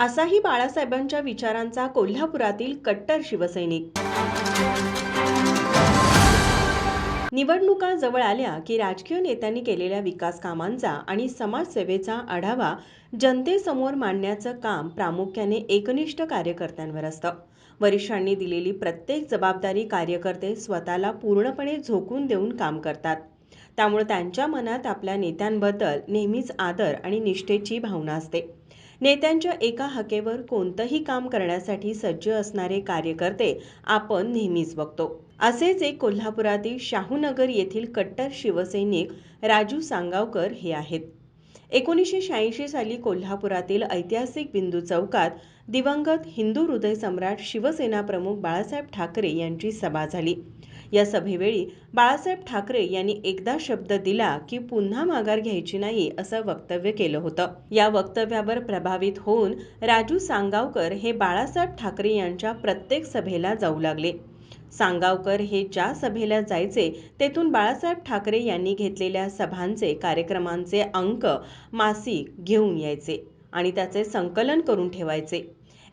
असाही बाळासाहेबांच्या विचारांचा कोल्हापुरातील कट्टर शिवसैनिक. निवडणुका जवळ आल्या की राजकीय नेत्यांनी केलेल्या विकास कामांचा आणि समाजसेवेचा आढावा जनतेसमोर मांडण्याचं काम प्रामुख्याने एकनिष्ठ कार्यकर्त्यांवर असतं. वरिष्ठांनी दिलेली प्रत्येक जबाबदारी कार्यकर्ते स्वतःला पूर्णपणे झोकून देऊन काम करतात. त्यामुळे त्यांच्या मनात आपल्या नेत्यांबद्दल नेहमीच आदर आणि निष्ठेची भावना असते. नेत्यांच्या एका हाकेवर कोणतंही काम करण्यासाठी सज्ज असणारे कार्यकर्ते आपण नेहमीच बघतो. असेच एक कोल्हापुरातील शाहूनगर येथील कट्टर शिवसैनिक राजू सांगावकर हे आहेत. एकोणीसशे शहाऐंशी साली कोल्हापुरातील ऐतिहासिक बिंदू चौकात दिवंगत हिंदू हृदय सम्राट शिवसेना प्रमुख बाळासाहेब ठाकरे यांची सभा झाली. या सभेवेळी बाळासाहेब ठाकरे यांनी एकदा शब्द दिला की पुन्हा माघार घ्यायची नाही असं वक्तव्य केलं होतं. या वक्तव्यावर प्रभावित होऊन राजू सांगावकर हे बाळासाहेब ठाकरे यांच्या प्रत्येक सभेला जाऊ लागले. सांगावकर हे ज्या सभेला जायचे तेथून बाळासाहेब ठाकरे यांनी घेतलेल्या सभांचे कार्यक्रमांचे अंक मासिक घेऊन यायचे आणि त्याचे संकलन करून ठेवायचे.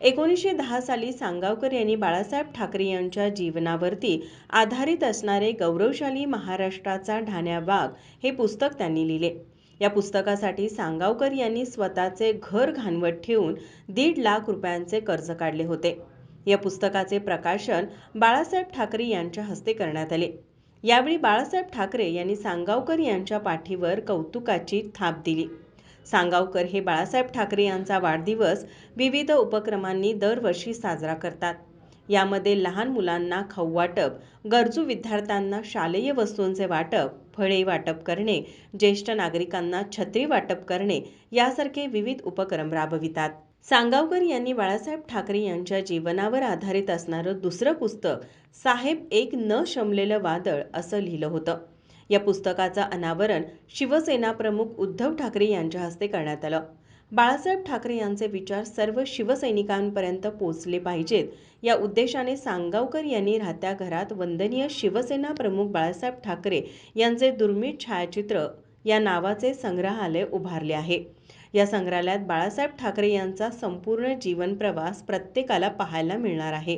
एकोणीसशे दहा साली सांगावकर यांनी बाळासाहेब ठाकरे यांच्या जीवनावरती आधारित असणारे गौरवशाली महाराष्ट्राचा ढाण्या वाघ हे पुस्तक त्यांनी लिहिले. या पुस्तकासाठी सांगावकर यांनी स्वतःचे घर घाणवत ठेवून दीड लाख रुपयांचे कर्ज काढले होते. या पुस्तकाचे प्रकाशन बाळासाहेब ठाकरे यांच्या हस्ते करण्यात आले. यावेळी बाळासाहेब ठाकरे यांनी सांगावकर यांच्या पाठीवर कौतुकाची थाप दिली. सांगावकर हे बाळासाहेब ठाकरे यांचा वाढदिवस विविध उपक्रमांनी दरवर्षी साजरा करतात. यामध्ये लहान मुलांना खाऊ वाटप गरजू विद्यार्थ्यांना शालेय वस्तूंचे वाटप फळे वाटप करणे ज्येष्ठ नागरिकांना छत्री वाटप करणे यासारखे विविध उपक्रम राबवितात. सांगावकर यांनी बाळासाहेब ठाकरे यांच्या जीवनावर आधारित असणारं दुसरं पुस्तक साहेब एक न शमलेलं वादळ असं लिहिलं होतं. या पुस्तकाचं अनावरण शिवसेना प्रमुख उद्धव ठाकरे यांच्या हस्ते करण्यात आलं. बाळासाहेब ठाकरे यांचे विचार सर्व शिवसैनिकांपर्यंत पोहोचले पाहिजेत. या उद्देशाने सांगावकर यांनी राहत्या घरात वंदनीय शिवसेना प्रमुख बाळासाहेब ठाकरे यांचे दुर्मिळ छायाचित्र या नावाचे संग्रहालय उभारले आहे. या संग्रहालयात बाळासाहेब ठाकरे यांचा संपूर्ण जीवन प्रवास प्रत्येकाला पाहायला मिळणार आहे.